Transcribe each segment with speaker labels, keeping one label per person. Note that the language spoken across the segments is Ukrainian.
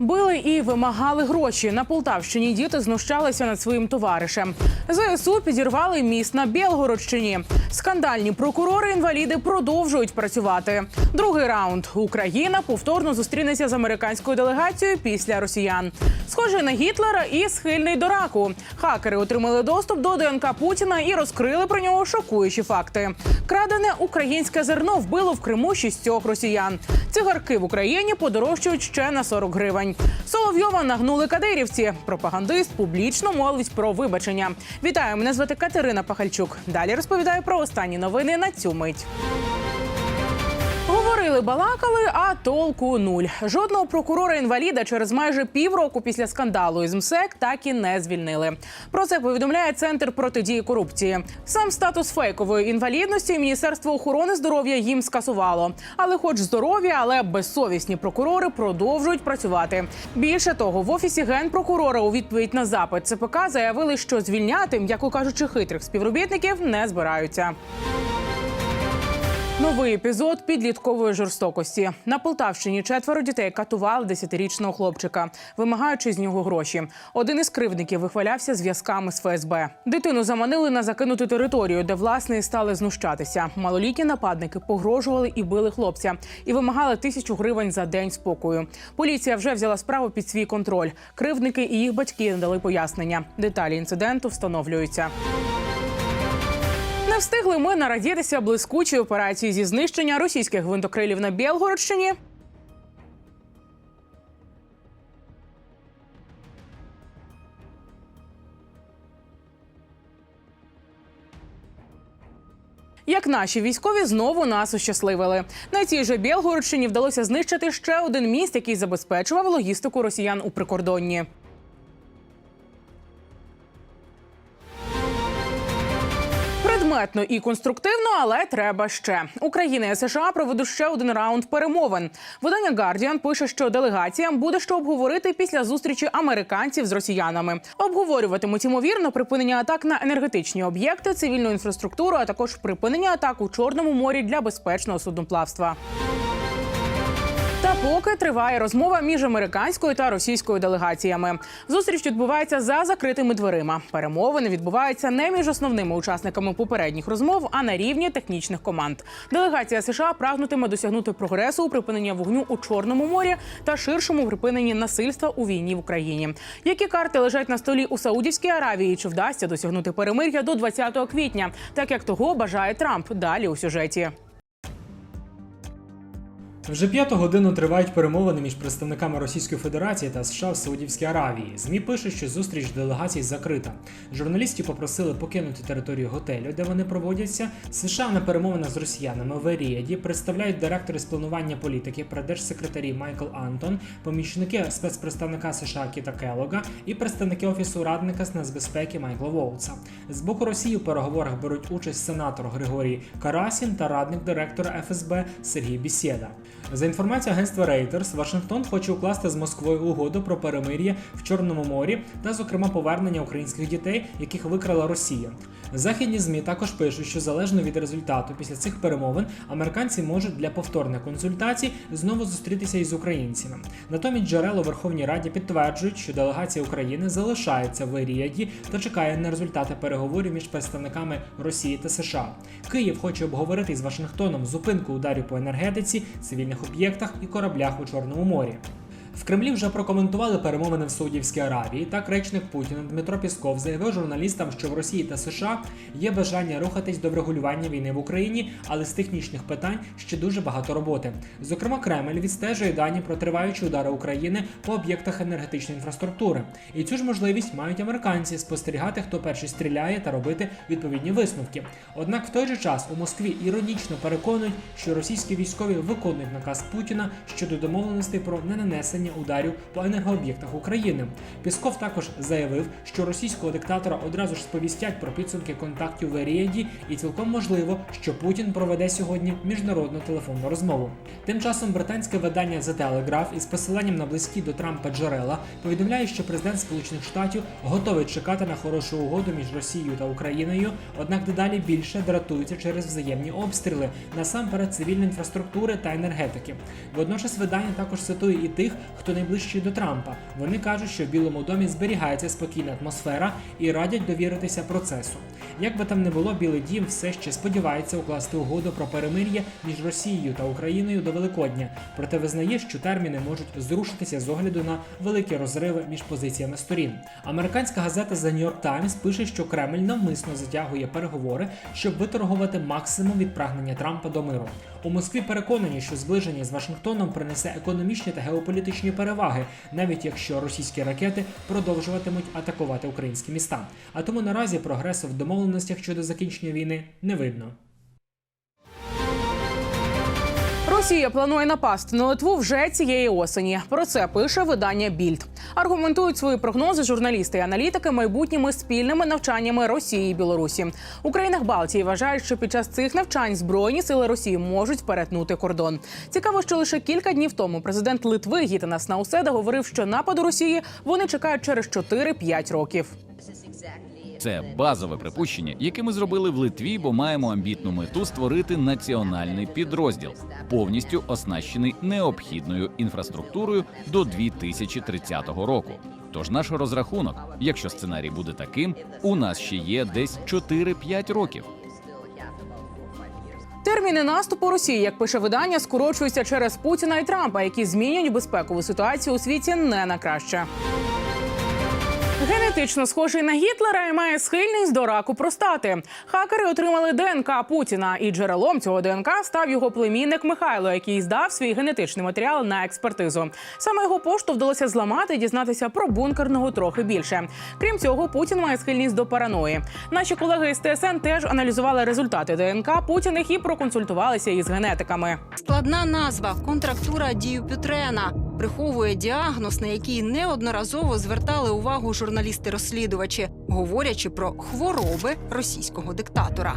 Speaker 1: Били і вимагали гроші. На Полтавщині діти знущалися над своїм товаришем. ЗСУ підірвали міст на Білгородщині. Скандальні прокурори-інваліди продовжують працювати. Другий раунд. Україна повторно зустрінеться з американською делегацією після росіян. Схожий на Гітлера і схильний до раку. Хакери отримали доступ до ДНК Путіна і розкрили про нього шокуючі факти. Крадене українське зерно вбило в Криму шістьох росіян. Цигарки в Україні подорожчують ще на 40 гривень. Соловйова нагнули кадирівці. Пропагандист публічно молить про вибачення. Вітаю, мене звати Катерина Пахальчук. Далі розповідаю про останні новини на цю мить. Говорили, балакали, а толку нуль. Жодного прокурора інваліда через майже півроку після скандалу із МСЕК так і не звільнили. Про це повідомляє центр протидії корупції. Сам статус фейкової інвалідності Міністерство охорони здоров'я їм скасувало. Але, хоч здорові, але безсовісні прокурори продовжують працювати. Більше того, в офісі генпрокурора у відповідь на запит ЦПК заявили, що звільняти, м'яко кажучи, хитрих співробітників не збираються. Новий епізод підліткової жорстокості на Полтавщині. Четверо дітей катували десятирічного хлопчика, вимагаючи з нього гроші. Один із кривдників вихвалявся зв'язками з ФСБ. Дитину заманили на закинуту територію, де власне стали знущатися. Малолітні нападники погрожували і били хлопця і вимагали тисячу гривень за день спокою. Поліція вже взяла справу під свій контроль. Кривдники і їх батьки надали пояснення. Деталі інциденту встановлюються. Не встигли ми нарадітися блискучій операції зі знищення російських гвинтокрилів на Білгородщині. Як наші військові знову нас ощасливили. На цій же Білгородщині вдалося знищити ще один міст, який забезпечував логістику росіян у прикордонні. Предметно і конструктивно, але треба ще. Україна і США проведуть ще один раунд перемовин. Видання Guardian пише, що делегаціям буде що обговорити після зустрічі американців з росіянами. Обговорюватимуть ймовірно припинення атак на енергетичні об'єкти, цивільну інфраструктуру, а також припинення атак у Чорному морі для безпечного судноплавства. Поки триває розмова між американською та російською делегаціями. Зустріч відбувається за закритими дверима. Перемовини відбуваються не між основними учасниками попередніх розмов, а на рівні технічних команд. Делегація США прагнутиме досягнути прогресу у припиненні вогню у Чорному морі та ширшому припиненні насильства у війні в Україні. Які карти лежать на столі у Саудівській Аравії? Чи вдасться досягнути перемир'я до 20 квітня, так як того бажає Трамп? Далі у сюжеті.
Speaker 2: Вже п'яту годину тривають перемовини між представниками Російської Федерації та США в Саудівській Аравії. ЗМІ пишуть, що зустріч делегацій закрита. Журналістів попросили покинути територію готелю, де вони проводяться. США на перемовинах з росіянами в Еріаді представляють директори з планування політики, держсекретарі Майкл Антон, помічники спецпредставника США Кіта Келога і представники офісу радника з нацбезпеки Майкла Воутса. З боку Росії у переговорах беруть участь сенатор Григорій Карасін та радник директора ФСБ Сергій Бісєда. За інформацією агентства Reuters, Вашингтон хоче укласти з Москвою угоду про перемир'я в Чорному морі та, зокрема, повернення українських дітей, яких викрала Росія. Західні змі також пишуть, що залежно від результату після цих перемовин американці можуть для повторних консультацій знову зустрітися із українцями. Натомість джерела у Верховній Раді підтверджують, що делегація України залишається в Ріаді та чекає на результати переговорів між представниками Росії та США. Київ хоче обговорити із Вашингтоном зупинку ударів по енергетиці, цивільних об'єктах і кораблях у Чорному морі. В Кремлі вже прокоментували перемовини в Саудівській Аравії. Так, речник Путіна Дмитро Пісков заявив журналістам, що в Росії та США є бажання рухатись до врегулювання війни в Україні, але з технічних питань ще дуже багато роботи. Зокрема, Кремль відстежує дані про триваючі удари України по об'єктах енергетичної інфраструктури. І цю ж можливість мають американці спостерігати, хто перший стріляє та робити відповідні висновки. Однак в той же час у Москві іронічно переконують, що російські військові виконують наказ Путіна щодо домовленостей про ненанесення ударів по енергооб'єктах України. Пісков також заявив, що російського диктатора одразу ж сповістять про підсумки контактів в Еріаді, і цілком можливо, що Путін проведе сьогодні міжнародну телефонну розмову. Тим часом британське видання The Telegraph із посиланням на близькі до Трампа джерела повідомляє, що президент Сполучених Штатів готовий чекати на хорошу угоду між Росією та Україною, однак дедалі більше дратується через взаємні обстріли насамперед цивільної інфраструктури та енергетики. Водночас видання також цитує і тих, хто найближчий до Трампа. Вони кажуть, що в Білому домі зберігається спокійна атмосфера і радять довіритися процесу. Як би там не було, Білий Дім все ще сподівається укласти угоду про перемир'я між Росією та Україною до Великодня, проте визнає, що терміни можуть зрушитися з огляду на великі розриви між позиціями сторін. Американська газета The New York Times пише, що Кремль навмисно затягує переговори, щоб виторгувати максимум від прагнення Трампа до миру. У Москві переконані, що зближення з Вашингтоном принесе економічні та геополітичні переваги, навіть якщо російські ракети продовжуватимуть атакувати українські міста. А тому наразі прогресу в домовленостях щодо закінчення війни не видно.
Speaker 1: Росія планує напасти на Литву вже цієї осені. Про це пише видання Більд. Аргументують свої прогнози журналісти і аналітики майбутніми спільними навчаннями Росії і Білорусі. У країнах Балтії вважають, що під час цих навчань збройні сили Росії можуть перетнути кордон. Цікаво, що лише кілька днів тому президент Литви Гітанас Науседа говорив, що нападу Росії вони чекають через 4-5 років.
Speaker 3: Це базове припущення, яке ми зробили в Литві, бо маємо амбітну мету створити національний підрозділ, повністю оснащений необхідною інфраструктурою до 2030 року. Тож наш розрахунок, якщо сценарій буде таким, у нас ще є десь 4-5 років.
Speaker 1: Терміни наступу Росії, як пише видання, скорочуються через Путіна і Трампа, які змінюють безпекову ситуацію у світі не на краще. Генетично схожий на Гітлера і має схильність до раку простати. Хакери отримали ДНК Путіна, і джерелом цього ДНК став його племінник Михайло, який здав свій генетичний матеріал на експертизу. Саме його пошту вдалося зламати і дізнатися про бункерного трохи більше. Крім цього, Путін має схильність до параної. Наші колеги з ТСН теж аналізували результати ДНК Путіних і проконсультувалися із генетиками.
Speaker 4: Складна назва контрактура діюпютрена приховує діагноз, на який неодноразово звертали увагу журналісти-розслідувачі, говорячи про хвороби російського диктатора.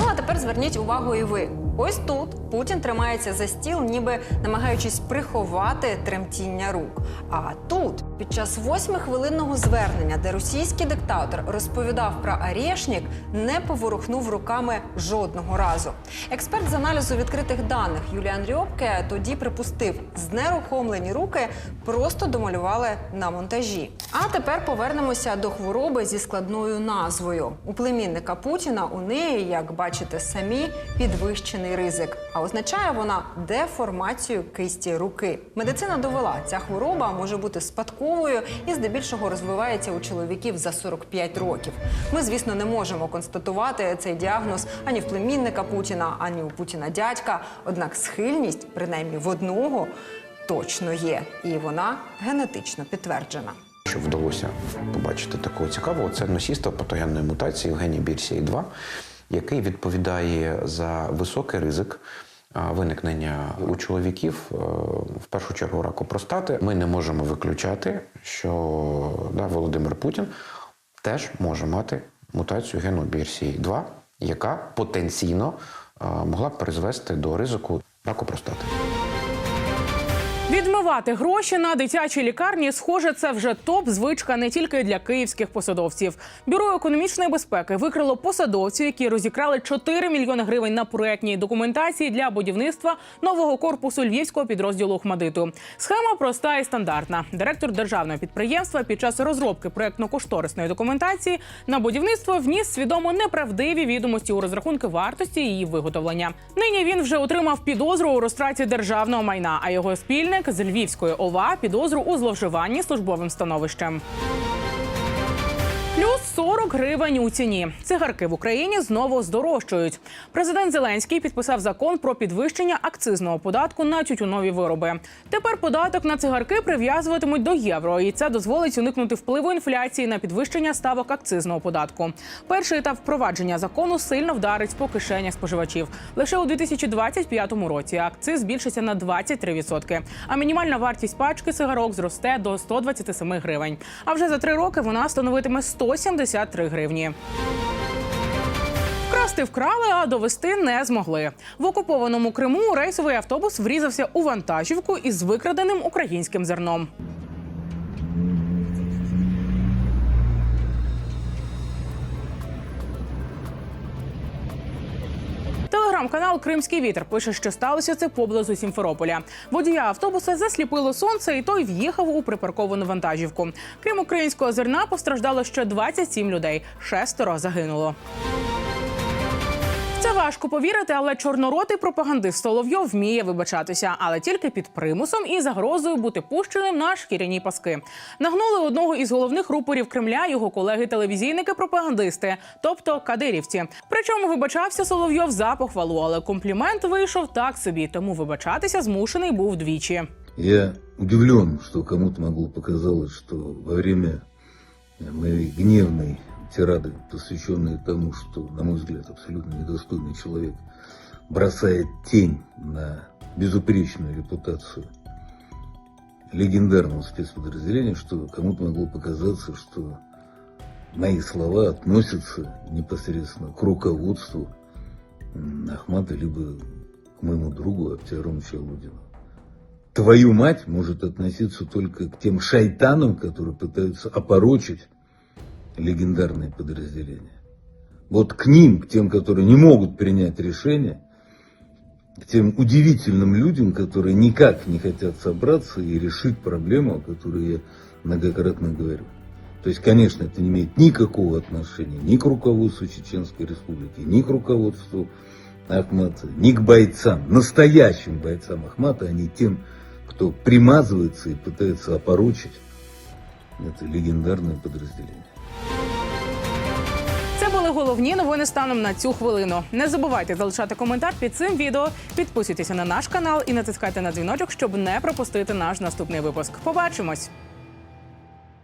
Speaker 5: Ну а тепер зверніть увагу і ви. Ось тут Путін тримається за стіл, ніби намагаючись приховати тремтіння рук. А тут, під час восьмихвилинного звернення, де російський диктатор розповідав про Арєшнік, не поворухнув руками жодного разу. Експерт з аналізу відкритих даних Юліан Рьопке тоді припустив, знерухомлені руки просто домалювали на монтажі. А тепер повернемося до хвороби зі складною назвою. У племінника Путіна у неї, як бачите самі, підвищений ризик. А означає вона деформацію кисті руки. Медицина довела, ця хвороба може бути спадковою і здебільшого розвивається у чоловіків за 45 років. Ми, звісно, не можемо констатувати цей діагноз ані в племінника Путіна, ані у Путіна дядька. Однак схильність, принаймні в одного, точно є, і вона генетично підтверджена.
Speaker 6: Що вдалося побачити такого цікавого, це носійство патогенної мутації в гені BRCA2, який відповідає за високий ризик виникнення у чоловіків е, в першу чергу раку простати. Ми не можемо виключати, що да, Володимир Путін теж може мати мутацію гену BRCA2, яка потенційно могла б призвести до ризику раку простати.
Speaker 1: Відмивати гроші на дитячій лікарні, схоже, це вже топ звичка не тільки для київських посадовців. Бюро економічної безпеки викрило посадовців, які розікрали 4 мільйони гривень на проектній документації для будівництва нового корпусу львівського підрозділу Ухмадиту. Схема проста і стандартна. Директор державного підприємства під час розробки проектно-кошторисної документації на будівництво вніс свідомо неправдиві відомості у розрахунки вартості її виготовлення. Нині він вже отримав підозру у розтраті державного майна, а його спільник з Львівської ОВА підозру у зловживанні службовим становищем. Плюс 40 гривень у ціні. Цигарки в Україні знову здорожчують. Президент Зеленський підписав закон про підвищення акцизного податку на тютюнові вироби. Тепер податок на цигарки прив'язуватимуть до євро, і це дозволить уникнути впливу інфляції на підвищення ставок акцизного податку. Перший етап впровадження закону сильно вдарить по кишенях споживачів. Лише у 2025 році акциз збільшиться на 23%, а мінімальна вартість пачки цигарок зросте до 127 гривень. А вже за три роки вона становитиме 173 гривні. Вкрасти вкрали, а довести не змогли. В окупованому Криму рейсовий автобус врізався у вантажівку із викраденим українським зерном. Телеграм-канал Кримський вітер пише, що сталося це поблизу Сімферополя. Водія автобуса засліпило сонце, і той в'їхав у припарковану вантажівку. Крім українського зерна, постраждало ще 27 людей. Шестеро загинуло. Важко повірити, але чорноротий пропагандист Соловйов вміє вибачатися, але тільки під примусом і загрозою бути пущеним на шкіряні паски. Нагнули одного із головних рупорів Кремля його колеги-телевізійники-пропагандисти, тобто кадирівці. Причому вибачався Соловйов за похвалу, але комплімент вийшов так собі, тому вибачатися змушений був двічі.
Speaker 7: Я удивлен, что кому-то могло показалось, что во время моей гневной тирады, посвященной тому, что, на мой взгляд, абсолютно недостойный человек, бросает тень на безупречную репутацию легендарного спецподразделения, что кому-то могло показаться, что мои слова относятся непосредственно к руководству Ахмата, либо к моему другу Аптиару Чалудину. Твою мать может относиться только к тем шайтанам, которые пытаются опорочить легендарные подразделения. Вот к ним, к тем, которые не могут принять решение, к тем удивительным людям, которые никак не хотят собраться и решить проблему, о которой я многократно говорю. То есть, конечно, это не имеет никакого отношения ни к руководству Чеченской Республики, ни к руководству Ахмата, ни к бойцам, настоящим бойцам Ахмата, а не тем, кто примазывается и пытается опорочить это легендарное подразделение.
Speaker 1: Головні новини станом на цю хвилину. Не забувайте залишати коментар під цим відео, підписуйтеся на наш канал і натискайте на дзвіночок, щоб не пропустити наш наступний випуск. Побачимось!